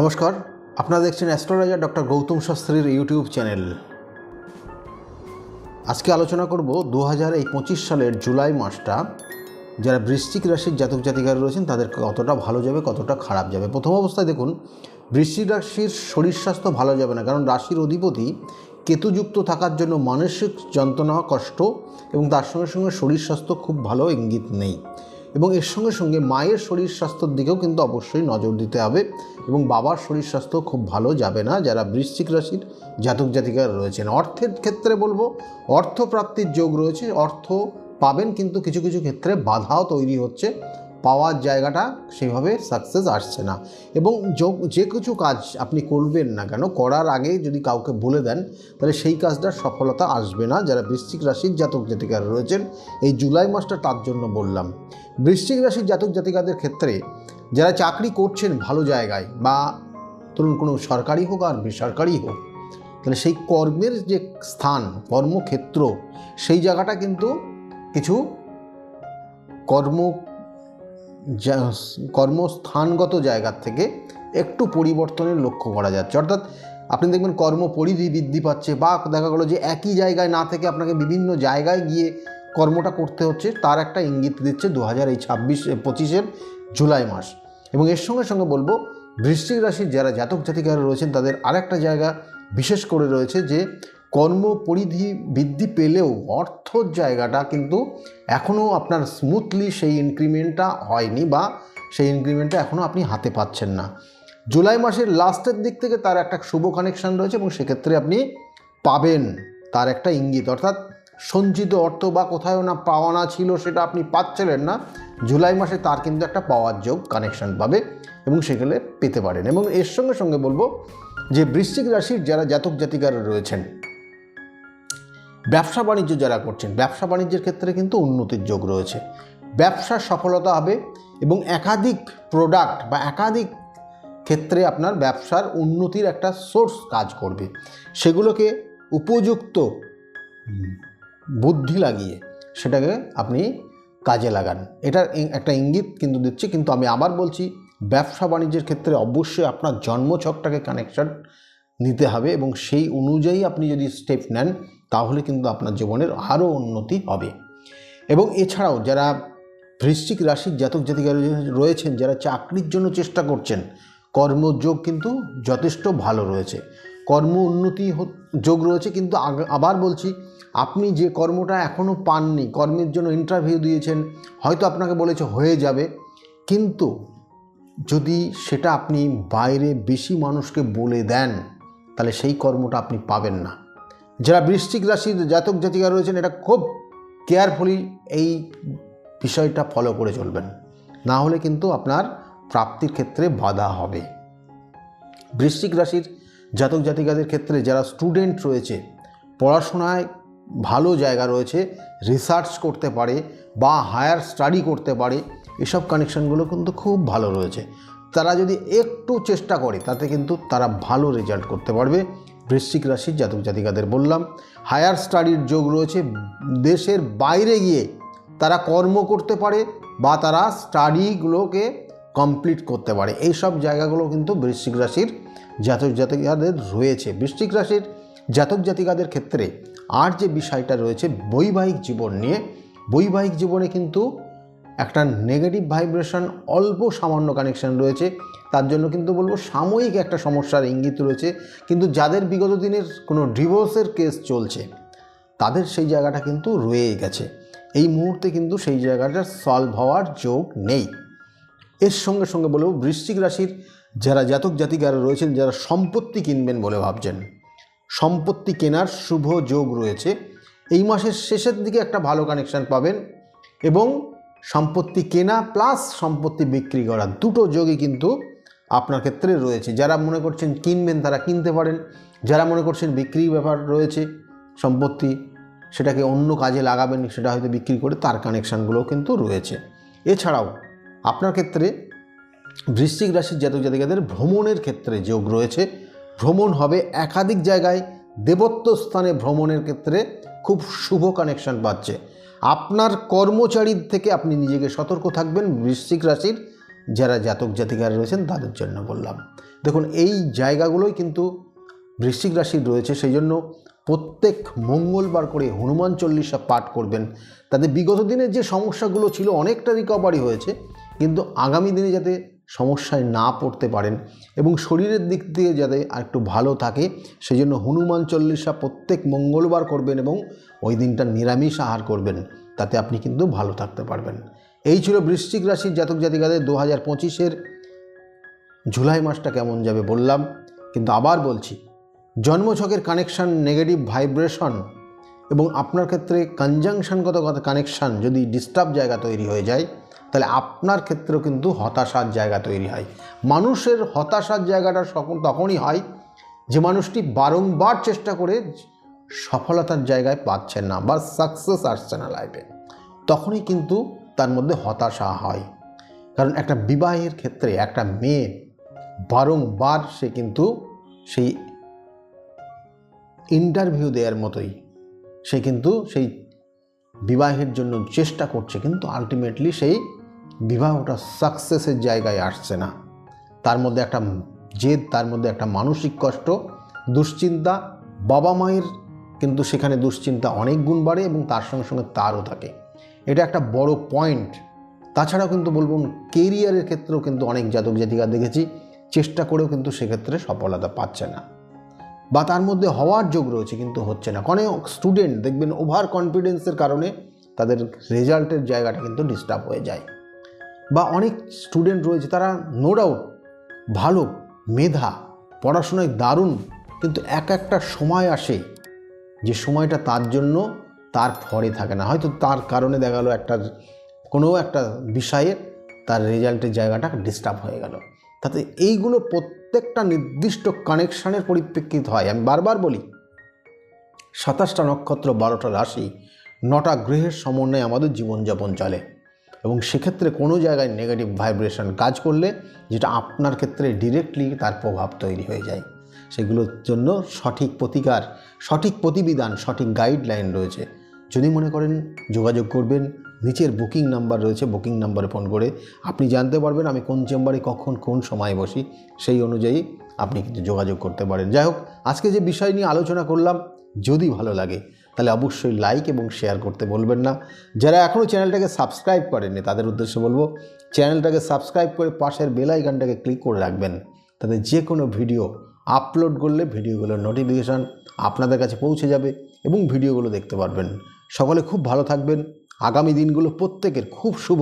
নমস্কার, আপনারা দেখছেন অ্যাস্ট্রোলজার ডক্টর গৌতম শাস্ত্রীর ইউটিউব চ্যানেল। আজকে আলোচনা করব দু হাজার পঁচিশ সালের জুলাই মাসটা, যারা বৃশ্চিক রাশির জাতক জাতিকারা রয়েছেন তাদের কতটা ভালো যাবে, কতটা খারাপ যাবে। প্রথম অবস্থায় দেখুন, বৃশ্চিক রাশির শরীর স্বাস্থ্য ভালো যাবে না, কারণ রাশির অধিপতি কেতুযুক্ত থাকার জন্য মানসিক যন্ত্রণা, কষ্ট এবং তার সঙ্গে সঙ্গে শরীর স্বাস্থ্য খুব ভালো ইঙ্গিত নেই। এবং এর সঙ্গে সঙ্গে মায়ের শরীর স্বাস্থ্যের দিকেও কিন্তু অবশ্যই নজর দিতে হবে এবং বাবার শরীর স্বাস্থ্য খুব ভালো যাবে না যারা বৃশ্চিক রাশির জাতক জাতিকারা রয়েছেন। অর্থের ক্ষেত্রে বলব, অর্থপ্রাপ্তির যোগ রয়েছে, অর্থ পাবেন কিন্তু কিছু কিছু ক্ষেত্রে বাধাও তৈরি হচ্ছে। পাওয়ার জায়গাটা সেভাবে সাকসেস আসছে না। এবং যে কিছু কাজ আপনি করবেন না কেন, করার আগে যদি কাউকে বলে দেন, তাহলে সেই কাজটার সফলতা আসবে না। যারা বৃশ্চিক রাশির জাতক জাতিকারা রয়েছেন, এই জুলাই মাসটা তার জন্য বললাম। বৃশ্চিক রাশির জাতক জাতিকাদের ক্ষেত্রে যারা চাকরি করছেন ভালো জায়গায় বা ধরুন কোনো সরকারি হোক আর বেসরকারি হোক, তাহলে সেই কর্মের যে স্থান, কর্মক্ষেত্র, সেই জায়গাটা কিন্তু কিছু কর্ম কর্মস্থানগত জায়গার থেকে একটু পরিবর্তনের লক্ষ্য করা যাচ্ছে। অর্থাৎ আপনি দেখবেন কর্ম পরিধি বৃদ্ধি পাচ্ছে বা দেখা গেলো যে একই জায়গায় না থেকে আপনাকে বিভিন্ন জায়গায় গিয়ে কর্মটা করতে হচ্ছে, তার একটা ইঙ্গিত দিচ্ছে দু হাজার এই ছাব্বিশ পঁচিশের জুলাই মাস। এবং এর সঙ্গে সঙ্গে বলব, বৃশ্চিক রাশির যারা জাতক জাতিকারা রয়েছেন, তাদের আরেকটা জায়গা বিশেষ করে রয়েছে যে কর্ম পরিধি বৃদ্ধি পেলেও অর্থর জায়গাটা কিন্তু এখনও আপনার স্মুথলি সেই ইনক্রিমেন্টটা হয়নি বা সেই ইনক্রিমেন্টটা এখনও আপনি হাতে পাচ্ছেন না। জুলাই মাসের লাস্টের দিক থেকে তার একটা শুভ কানেকশন রয়েছে এবং সেক্ষেত্রে আপনি পাবেন তার একটা ইঙ্গিত। অর্থাৎ সঞ্চিত অর্থ বা কোথাও না পাওয়ানা ছিল সেটা আপনি পাচ্ছিলেন না, জুলাই মাসে তার কিন্তু একটা পাওয়ার যোগ কানেকশন পাবে এবং সেখানে পেতে পারেন। এবং এর সঙ্গে সঙ্গে বলব যে বৃশ্চিক রাশির যারা জাতক জাতিকারা রয়েছেন ব্যবসা বাণিজ্য যারা করছেন, ব্যবসা বাণিজ্যের ক্ষেত্রে কিন্তু উন্নতির যোগ রয়েছে। ব্যবসার সফলতা হবে এবং একাধিক প্রোডাক্ট বা একাধিক ক্ষেত্রে আপনার ব্যবসার উন্নতির একটা সোর্স কাজ করবে। সেগুলোকে উপযুক্ত বুদ্ধি লাগিয়ে সেটাকে আপনি কাজে লাগান। এটার একটা ইঙ্গিত কিন্তু দিচ্ছে, কিন্তু আমি আবার বলছি, ব্যবসা বাণিজ্যের ক্ষেত্রে অবশ্যই আপনার জন্মছকটাকে কানেকশন নিতে হবে এবং সেই অনুযায়ী আপনি যদি স্টেপ নেন তাহলে কিন্তু আপনার জীবনের আরও উন্নতি হবে। এবং এছাড়াও যারা বৃশ্চিক রাশির জাতক জাতিকা রয়েছেন, যারা চাকরির জন্য চেষ্টা করছেন, কর্মযোগ কিন্তু যথেষ্ট ভালো রয়েছে। কর্ম উন্নতি যোগ রয়েছে, কিন্তু আবার বলছি, আপনি যে কর্মটা এখনও পাননি, কর্মের জন্য ইন্টারভিউ দিয়েছেন, হয়তো আপনাকে বলেছে হয়ে যাবে, কিন্তু যদি সেটা আপনি বাইরে বেশি মানুষকে বলে দেন, তাহলে সেই কর্মটা আপনি পাবেন না। যারা বৃশ্চিক রাশির জাতক জাতিকা রয়েছেন এটা খুব কেয়ারফুলি এই বিষয়টা ফলো করে চলবেন। না হলে কিন্তু আপনার প্রাপ্তির ক্ষেত্রে বাধা হবে। বৃশ্চিক রাশির জাতক জাতিকাদের ক্ষেত্রে যারা স্টুডেন্ট রয়েছে, পড়াশোনায় ভালো জায়গা রয়েছে রিসার্চ করতে পারে বা হায়ার স্টাডি করতে পারে, এসব কানেকশনগুলো কিন্তু খুব ভালো রয়েছে। তারা যদি একটু চেষ্টা করে, তাতে কিন্তু তারা ভালো রেজাল্ট করতে পারবে। বৃশ্চিক রাশির জাতক জাতিকাদের বললাম। হায়ার স্টাডির যোগ রয়েছে। দেশের বাইরে গিয়ে তারা কর্ম করতে পারে বা তারা স্টাডিগুলোকে কমপ্লিট করতে পারে। এই সব জায়গাগুলো কিন্তু বৃশ্চিক রাশির জাতক জাতিকাদের রয়েছে। বৃশ্চিক রাশির জাতক জাতিকাদের ক্ষেত্রে আর যে বিষয়টা রয়েছে বৈবাহিক জীবন নিয়ে, বৈবাহিক জীবনে কিন্তু একটা নেগেটিভ ভাইব্রেশন অল্প সামান্য কানেকশন রয়েছে। তার জন্য কিন্তু বলব সাময়িক একটা সমস্যার ইঙ্গিত রয়েছে। কিন্তু যাদের বিগত দিনের কোনো ডিভোর্সের কেস চলছে, তাদের সেই জায়গাটা কিন্তু রয়ে গেছে। এই মুহূর্তে কিন্তু সেই জায়গাটা সলভ হওয়ার যোগ নেই। এর সঙ্গে সঙ্গে বলব বৃশ্চিক রাশির যারা জাতক জাতিকারা রয়েছেন, যারা সম্পত্তি কিনবেন বলে ভাবছেন, সম্পত্তি কেনার শুভ যোগ রয়েছে। এই মাসের শেষের দিকে একটা ভালো কানেকশান পাবেন এবং সম্পত্তি কেনা প্লাস সম্পত্তি বিক্রি করা, দুটো যোগই কিন্তু আপনার ক্ষেত্রে রয়েছে। যারা মনে করছেন কিনবেন তারা কিনতে পারেন, যারা মনে করছেন বিক্রির ব্যাপার রয়েছে, সম্পত্তি সেটাকে অন্য কাজে লাগাবেন, সেটা হয়তো বিক্রি করে তার কানেকশানগুলোও কিন্তু রয়েছে। এছাড়াও আপনার ক্ষেত্রে বৃশ্চিক রাশির জাতক জাতিকাদের ভ্রমণের ক্ষেত্রে যোগ রয়েছে। ভ্রমণ হবে একাধিক জায়গায়, দেবত্ব স্থানে ভ্রমণের ক্ষেত্রে খুব শুভ কানেকশন পাচ্ছে। আপনার কর্মচারীর থেকে আপনি নিজেকে সতর্ক থাকবেন। বৃশ্চিক রাশির যারা জাতক জাতিকারা রয়েছেন, তাদের জন্য বললাম। দেখুন, এই জায়গাগুলোই কিন্তু বৃশ্চিক রাশির রয়েছে সেই জন্য প্রত্যেক মঙ্গলবার করে হনুমান চল্লিশা পাঠ করবেন। তাদের বিগত দিনের যে সমস্যাগুলো ছিল, অনেকটা রিকভারি হয়েছে। কিন্তু আগামী দিনে যাতে সমস্যায় না পড়তে পারেন এবং শরীরের দিক দিয়ে যাতে আর একটু ভালো থাকে সেই জন্য হনুমান চল্লিশা প্রত্যেক মঙ্গলবার করবেন এবং ওই দিনটা নিরামিষ আহার করবেন, তাতে আপনি কিন্তু ভালো থাকতে পারবেন। এই ছিল বৃশ্চিক রাশির জাতক জাতিকাদের দু হাজার পঁচিশের জুলাই মাসটা কেমন যাবে বললাম, কিন্তু আবার বলছি, জন্মছকের কানেকশান নেগেটিভ ভাইব্রেশন এবং আপনার ক্ষেত্রে কনজাংশনগত কানেকশান যদি ডিস্টার্ব জায়গা তৈরি হয়ে যায় তাহলে আপনার ক্ষেত্রেও কিন্তু হতাশার জায়গা তৈরি হয়। মানুষের হতাশার জায়গাটা তখনই হয় যে মানুষটি বারংবার চেষ্টা করে সফলতার জায়গায় পাচ্ছেন না বা সাকসেস আসছে না লাইফে তখনই কিন্তু তার মধ্যে হতাশা হয়। কারণ একটা বিবাহের ক্ষেত্রে একটা মেয়ে বারংবার সে কিন্তু সেই ইন্টারভিউ দেওয়ার মতোই সে কিন্তু সেই বিবাহের জন্য চেষ্টা করছে কিন্তু আলটিমেটলি সেই বিবাহটা সাকসেসের জায়গায় আসছে না। তার মধ্যে একটা জেদ, তার মধ্যে একটা মানসিক কষ্ট, দুশ্চিন্তা, বাবা মায়ের কিন্তু সেখানে দুশ্চিন্তা অনেক গুণ বাড়ে এবং তার সঙ্গে সঙ্গে তারও থাকে। এটা একটা বড় পয়েন্ট তাছাড়াও কিন্তু বলব কেরিয়ারের ক্ষেত্রেও কিন্তু অনেক জাতক জাতিকা দেখেছি, চেষ্টা করেও কিন্তু সেক্ষেত্রে সফলতা পাচ্ছে না। বা তার মধ্যে হওয়ার যোগ রয়েছে কিন্তু হচ্ছে না। অনেক স্টুডেন্ট দেখবেন ওভার কনফিডেন্সের কারণে তাদের রেজাল্টের জায়গাটা কিন্তু ডিস্টার্ব হয়ে যায়। বা অনেক স্টুডেন্ট রয়েছে, তারা নো ডাউট ভালো, মেধা, পড়াশোনায় দারুণ, কিন্তু এক একটা সময় আসে যে সময়টা তার জন্য তার ফরে থাকে না। হয়তো তার কারণে দেখা গেলো একটা, কোনো একটা বিষয়ে তার রেজাল্টের জায়গাটা ডিস্টার্ব হয়ে গেল। তাতে এইগুলো প্রত্যেকটা নির্দিষ্ট কানেকশানের পরিপ্রেক্ষিত হয়। আমি বারবার বলি, সাতাশটা নক্ষত্র, বারোটা রাশি, নটা গ্রহের সমন্বয়ে আমাদের জীবনযাপন চলে। এবং সেক্ষেত্রে কোনো জায়গায় নেগেটিভ ভাইব্রেশন কাজ করলে যেটা আপনার ক্ষেত্রে ডিরেক্টলি তার প্রভাব তৈরি হয়ে যায়। সেগুলোর জন্য সঠিক প্রতিকার, সঠিক প্রতিবিধান, সঠিক গাইডলাইন রয়েছে। যদি মনে করেন যোগাযোগ করবেন, নিচের বুকিং নাম্বার রয়েছে বুকিং নাম্বারে ফোন করে আপনি জানতে পারবেন আমি কোন চেম্বারে কখন কোন সময় বসি, সেই অনুযায়ী আপনি কিন্তু যোগাযোগ করতে পারেন। যাই হোক, আজকে যে বিষয় নিয়ে আলোচনা করলাম, যদি ভালো লাগে তাহলে অবশ্যই লাইক এবং শেয়ার করতে বলবেন না। যারা এখনও চ্যানেলটাকে সাবস্ক্রাইব করেননি, তাদের উদ্দেশ্যে বলব চ্যানেলটাকে সাবস্ক্রাইব করে পাশের বেল আইকনটাকে ক্লিক করে রাখবেন। তাতে যে কোনো ভিডিও আপলোড করলে ভিডিওগুলোর নোটিফিকেশান আপনাদের কাছে পৌঁছে যাবে এবং ভিডিওগুলো দেখতে পারবেন। সকলে খুব ভালো থাকবেন। আগামী দিনগুলো প্রত্যেকের খুব শুভ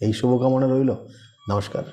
এই শুভকামনা রইল। নমস্কার।